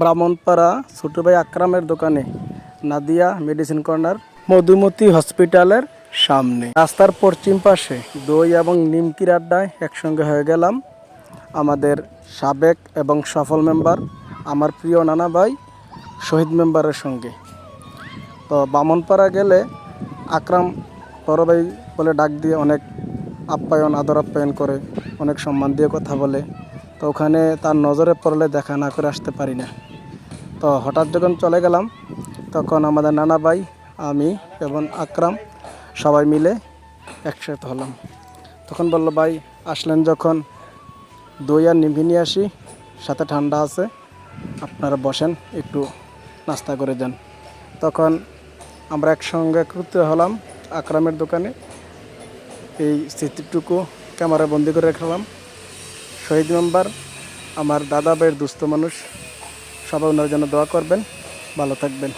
ব্রাহ্মণপাড়া ছোট ভাই আকরামের দোকানে, নাদিয়া মেডিসিন কর্নার, মধুমতি হসপিটালের সামনে। রাস্তার পশ্চিম পাশে দই এবং নিমকির আড্ডায় একসঙ্গে হয়ে গেলাম আমাদের সাবেক এবং সফল মেম্বার, আমার প্রিয় নানা ভাই শহীদ মেম্বারের সঙ্গে। তো বামনপাড়া গেলে আকরাম বড় ভাই বলে ডাক দিয়ে অনেক আপ্যায়ন, আদর আপ্যায়ন করে, অনেক সম্মান দিয়ে কথা বলে। তো ওখানে তার নজরে পড়লে দেখা না করে আসতে পারি না। তো হঠাৎ যখন চলে গেলাম, তখন আমাদের নানা ভাই, আমি এবং আকরাম সবাই মিলে একসাথে হলাম। তখন বলল, ভাই, আসলেন যখন। দই আর নিভি নিয়ে আসি, সাথে ঠান্ডা আছে, আপনারা বসেন, একটু নাস্তা করে যান তখন আমরা একসঙ্গে একত্রিত হলাম আকরামের দোকানে। এই স্মৃতিটুকু ক্যামেরা বন্দি করে রাখলাম শহীদ মেম্বার আমার দাদা ভাইয়ের দুস্থ মানুষ সবাই ওনার জন্য দোয়া করবেন। ভালো থাকবেন।